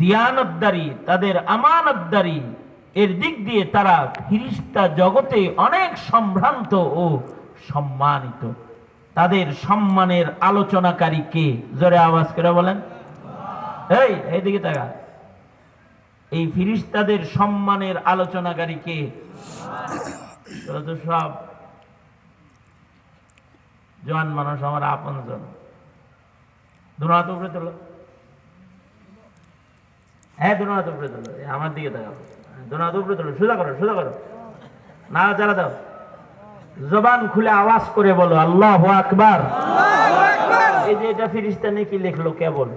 দিয়ানতদারি, তাদের আমানতদারি, এর দিক দিয়ে তারা ফিরিস্তা জগতে অনেক সম্ভ্রান্ত ও সম্মানিত। তাদের সম্মানের আলোচনাকারী কে? জোরে আওয়াজ করে বলেন। এই, এইদিকে তাকা এই ফিরিস্তাদের সম্মানের আলোচনাকারী কে? সব জোয়ান মানুষ, আমার আপন জন দুনাথ উপরে তোলো। হ্যাঁ দুনাথ উপরে তোলো। আমার দিকে তাকাও। দুনাথ উপরে তোলো। সোজা করো সোজা করো। না চালা দাও। জবান খুলে আওয়াজ করে বলো, আল্লাহ আকবার। এই যে এটা ফিরিস্তা নাকি লিখলো কেবল।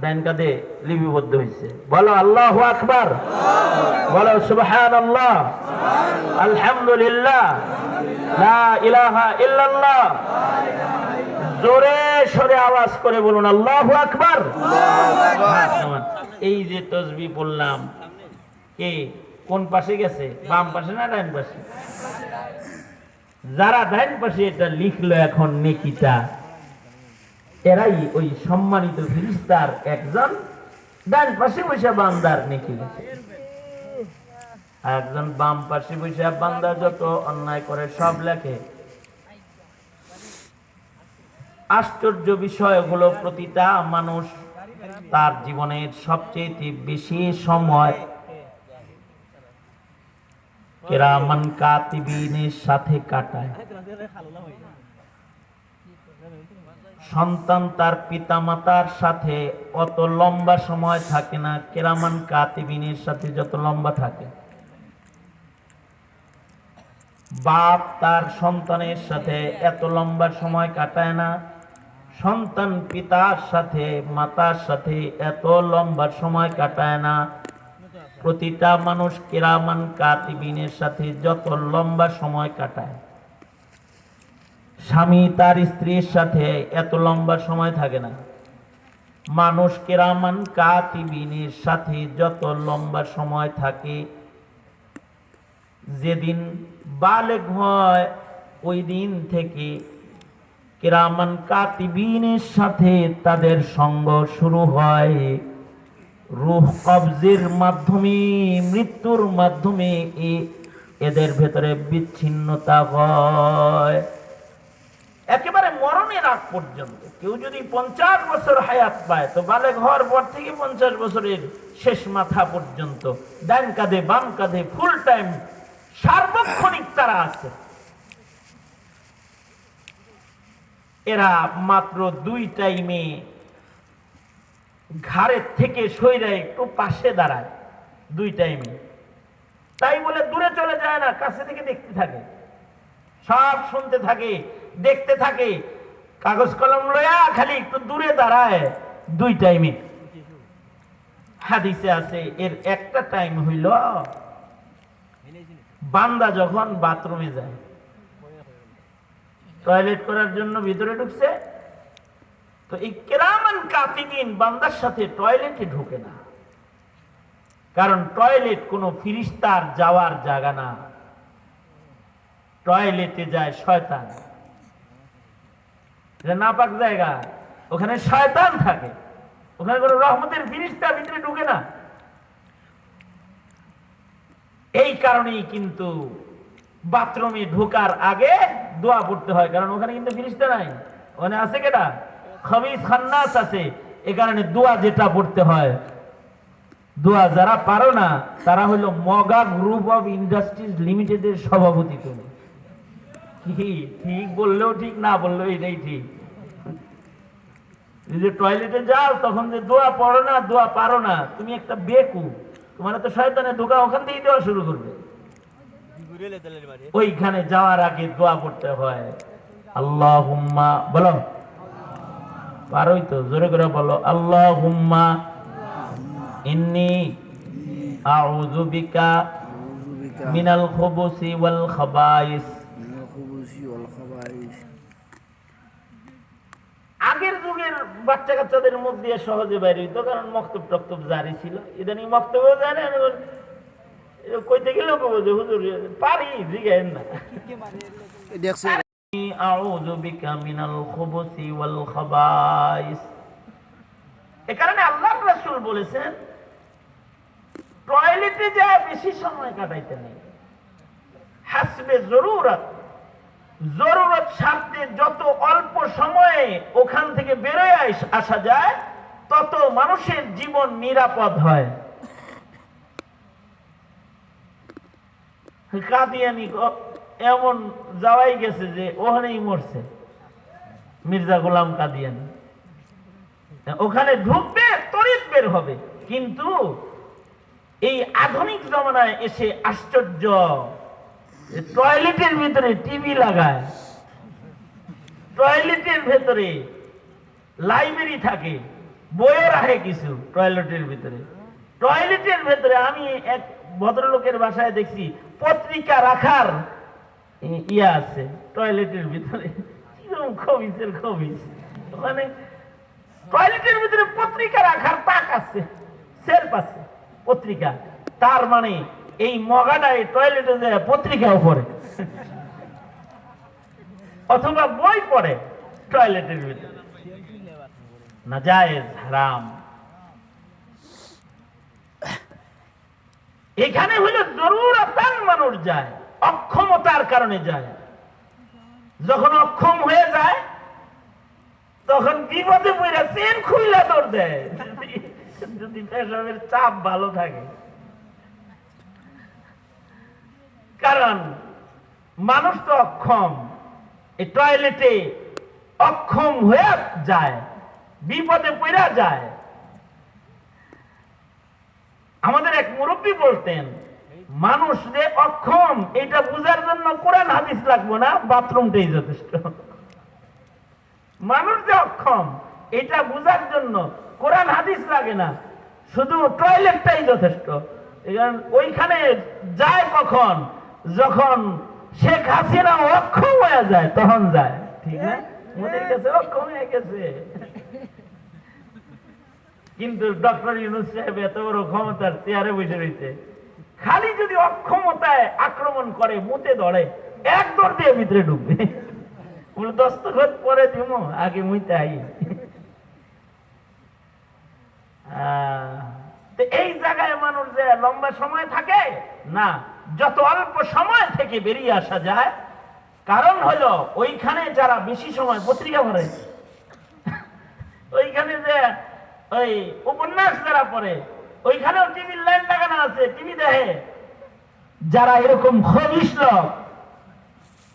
ডাইন কাঁধে লিপিবদ্ধ হয়েছে বলো, আল্লাহ আকবার। বলো সুবহান আল্লাহ আলহামদুলিল্লাহ। লা ইলাহা ইল্লাল্লাহ। জোরে সরে আওয়াজ করে বলুন, আল্লাহ আকবার। এই যে তসবি বললাম কে? কোন পাশে গেছে? বাম পাশে না ডান পাশে? যারা ডান পাশে, এটা লিখলো এখন নেকিটা এরাই ওই সম্মানিত ফিরিস্তার একজন। ডান পাশে বসে বান্দার নেকি একজন বাম পাশে বসে বান্দা যত অন্যায় করে, সব লেখে। আশ্চর্য বিষয় হলো প্রতিটা মানুষ তার জীবনের সবচেয়ে বেশি সময় কেরামান কাতিবিনের সাথে কাটায়। সন্তান তার পিতামাতার সাথে অত লম্বা সময় থাকে না, কেরামান কাতিবিনের সাথে যত লম্বা থাকে। বাপ তার সন্তানের সাথে এত লম্বা সময় কাটায় না সন্তান পিতার সাথে, মাতার সাথে এত লম্বা সময় কাটায় না। প্রতিটা মানুষ কেরামান কাতিবিনের সাথে যত লম্বা সময় কাটায়। স্বামী তার স্ত্রীর সাথে এত লম্বা সময় থাকে না। মানুষ কেরামান কাতিবিনের সাথে যত লম্বা সময় থাকে, যেদিন বালেগ হয়, ওই দিন থেকে কেরামান কাতিবিনের সাথে তাদের সঙ্গ শুরু হয়। রুহ কবজের মাধ্যমে, মৃত্যুর মাধ্যমে এদের ভেতরে বিচ্ছিন্নতা হয়। একেবারে মরণের আগ পর্যন্ত। কেউ যদি পঞ্চাশ বছর হায়াত পায়, তো বালে ঘর পর থেকে পঞ্চাশ বছরের শেষ মাথা পর্যন্ত। ডান কাঁধে, বাম কাঁধে ফুল টাইম সার্বক্ষণিক তারা আছে। এরা মাত্র দুই টাইমে ঘাড়ের থেকে সইরা একটু পাশে দাঁড়ায়, দুই টাইমে। তাই বলে দূরে চলে যায় না, কাছে থেকে দেখতে থাকে। সব শুনতে থাকে, দেখতে থাকে। কাগজ কলম লয়া খালি একটু দূরে দাঁড়ায়, দুই টাইমে। হাদিসে আছে, এর একটা টাইম হইল, বান্দা যখন বাথরুমে যায় টয়লেট করার জন্য ভিতরে ঢুকছে। তো এই কেরামান বান্দার সাথে টয়লেটে ঢুকে না। কারণ টয়লেট কোনো ফিরিস্তার যাওয়ার জায়গা না। টয়লেটে যায় শয়তান। নাপাক জায়গা। ওখানে শয়তান থাকে। ওখানে কোনো রহমতের ফিরিস্তা ভিতরে ঢুকে না। এই কারণেই কিন্তু বাথরুমে ঢোকার আগে দোয়া পড়তে হয়, কারণ ওখানে কিন্তু ফিরিস্তা নাই। ওখানে আছে কেটা? খবিস খান্নাস আছে। এ কারণে দোয়া যেটা পড়তে হয়, দোয়া যারা পারো না, তারা হলো মগা গ্রুপ অফ ইন্ডাস্ট্রিজ লিমিটেডের সভাপতি তুমি। কি ঠিক বললেও ঠিক, না বললেও এটাই ঠিক। যে টয়লেটে যাও, তখন যে দোয়া পড়ো না, দোয়া পারো না, তুমি একটা বেকু তোমার তো শয়তানে ঢোকা ওখান থেকেই দেওয়া শুরু করবে। ওইখানে যাওয়ার আগে দোয়া পড়তে হয়। আল্লাহ হুম্মা বলো। পারোই তো জোরে করে বলো। আল্লাহ হুম্মা ইন্নি আউযু বিকা মিনাল খুবুসি ওয়াল খাবাইস। আগের যুগের বাচ্চা কাচ্চাদের মুখ দিয়ে সহজে বাইরে হইতো কারণ মক্তব টক্তব জারি ছিল। ইদানিং মক্তবও জানে কইতে গেলেও কবো যে হুজুর পারি জিগায়েন না দেখছেন أعوذ بك من الخبث والخبائث এ কারণে আল্লাহর রাসূল বলেছেন টয়লেটে যায় বেশি সময় কাটাইতে নেই হাসবে জরুরত জরুরত স্বার্থে যত অল্প সময়ে ওখান থেকে বেরোয় আস- আসা যায় তত মানুষের জীবন নিরাপদ হয় কাদিয়ানি এমন যাওয়াই গেছে যে ওখানেই মরছে। মির্জা গোলাম কাদিয়ানি ওখানে ঢুকবে, তড়িৎ বের হবে। কিন্তু এই আধুনিক জমানায় এসে আশ্চর্য টয়লেটের ভিতরে টিভি লাগায়। টয়লেটের ভেতরে লাইব্রেরি থাকে, বইও রাখে কিছু টয়লেটের ভিতরে। টয়লেটের ভেতরে আমি এক ভদ্রলোকের বাসায় দেখছি, পত্রিকা রাখার ইয়া আছে টয়লেটের ভিতরে। কীরকম খবিসের খবিস। মানে টয়লেটের ভিতরে পত্রিকা রাখার তাক আছে, সেলফ আছে, পত্রিকা। তার মানে এই মগাটায় টয়লেটে যায় পত্রিকাও পড়ে। অথবা বই পড়ে টয়লেটের ভিতরে। না যায় হারাম। এখানে হলো জরুরতান মানুষ যায়, অক্ষমতার কারণে যায়। যখন অক্ষম হয়ে যায়, তখন বিপদে পড়ে চেন খুইলা দৌড় দেয়। যদি- যদি পেশাবের চাপ ভালো থাকে। কারণ মানুষ তো অক্ষম এই টয়লেটে অক্ষম হয়ে যায়, বিপদে পড়া যায়। আমাদের এক মুরব্বী বলতেন মানুষ যে অক্ষম এটা বোঝার জন্য কোরআন হাদিস লাগবো না বাথরুমটাই যথেষ্ট। মানুষ যে অক্ষম এটা বোঝার জন্য কোরআন হাদিস লাগে না শুধু টয়লেটটাই যথেষ্ট। ওইখানে যায় কখন? যখন শেখ হাসিনা অক্ষম হয়ে যায় তখন যায় ঠিক না? মোদের কাছে অক্ষম হয়ে গেছে। কিন্তু ডক্টর ইউনুস সাহেব এত বড় ক্ষমতার চেয়ারে বসে রয়েছে। খালি যদি অক্ষমতায় আক্রমণ করে, মুতে ধরে, এক দৌড় দিয়ে ভিতরে ঢুকবে। বলে দস্তখত পরে দিব আগে মুইতে আই। এই জায়গায় মানুষ যে লম্বা সময় থাকে, না, যত অল্প সময় থেকে বেরিয়ে আসা যায়, কারণ হলো ওইখানে যারা বেশি সময় পত্রিকা ভরে, ওইখানে যে ওই উপন্যাস যারা পড়ে, ওইখানেও টিভির লাইন লাগানো আছে, টিভি দেখে। যারা এরকম খবিস লোক,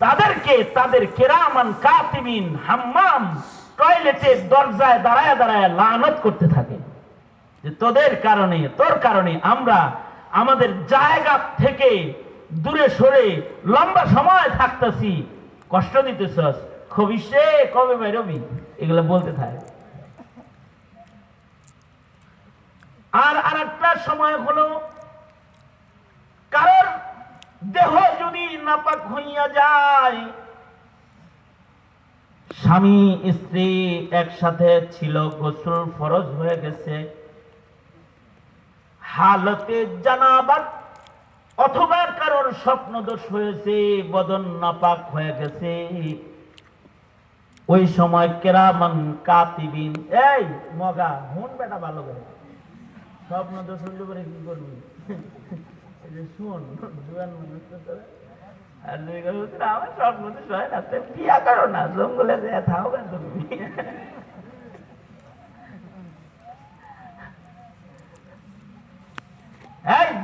তাদেরকে, তাদের কেরামান, কাতিবিন, হাম্মাম টয়লেটের দরজায় দাঁড়ায় দাঁড়ায় লানত করতে থাকে। যে তোদের কারণে, তোর কারণে আমরা আমাদের জায়গা থেকে দূরে সরে লম্বা সময় থাকতেছি। কষ্ট দিতেছস। খবিসে কবে বেরোবি? এগুলো বলতে থাকে। আর আরেকটা সময় হলো কারণ দেহ যদি নাপাক হইয়া যায়, স্বামী, স্ত্রী একসাথে ছিল, গোসল ফরজ হয়ে গেছে। হালতে জানাবার অথবা কারোর স্বপ্ন দোষ হয়েছে, বদন নাপাক হয়ে গেছে। ওই সময় কেরামান কাতিবিন, এই মগা, হুন বেটা ভালো করে। স্বপ্ন দোষ হইলে পরে কি করবি? শুন, জুয়ান মানুষ তো তো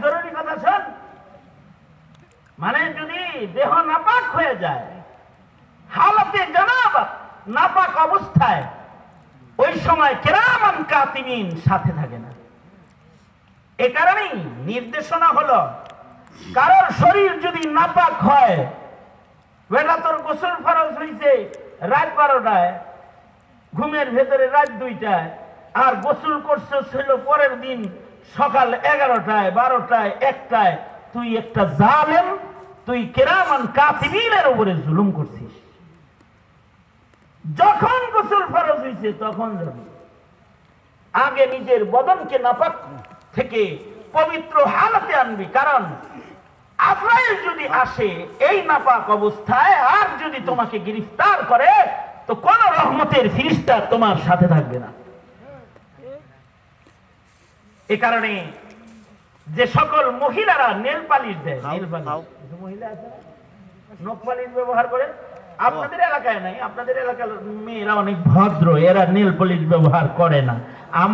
জরুরি কথা শোন। মানে যদি দেহ নাপাক হয়ে যায়, হালতে জানাব নাপাক অবস্থায়, ওই সময় কেরামান কাতিমিন সাথে থাকে না। এ কারণেই নির্দেশনা হলো, কারোর শরীর যদি নাপাক হয় বেটা তোর গোসল ফরজ হইছে রাত বারোটায়, ঘুমের ভেতরে রাত দুইটায়, আর গোসল করছে ছিল পরের দিন সকাল এগারোটায়, বারোটায়, একটায়, তুই একটা জালেম, তুই কেরামান কাতিবিনের উপরে জুলুম করছিস। যখন গোসল ফরজ হইছে তখন যাবি আগে নিজের বদনকে নাপাক থেকে পবিত্র হালতে আনবি কারণ আজরাইল যদি আসে এই নাপাক অবস্থায় আর যদি তোমাকে গ্রেফতার করে তো কোন রহমতের ফিরিস্তা তোমার সাথে থাকবে না। এ কারণে যে সকল মহিলারা নেল পালিশ দেয় নেল পালিশ। মহিলা আছে নখ পালিশ ব্যবহার করে? আপনাদের এলাকায় নাই আপনাদের এলাকার মেয়েরা অনেক ভদ্র এরা নেল পালিশ ব্যবহার করে না। আমরা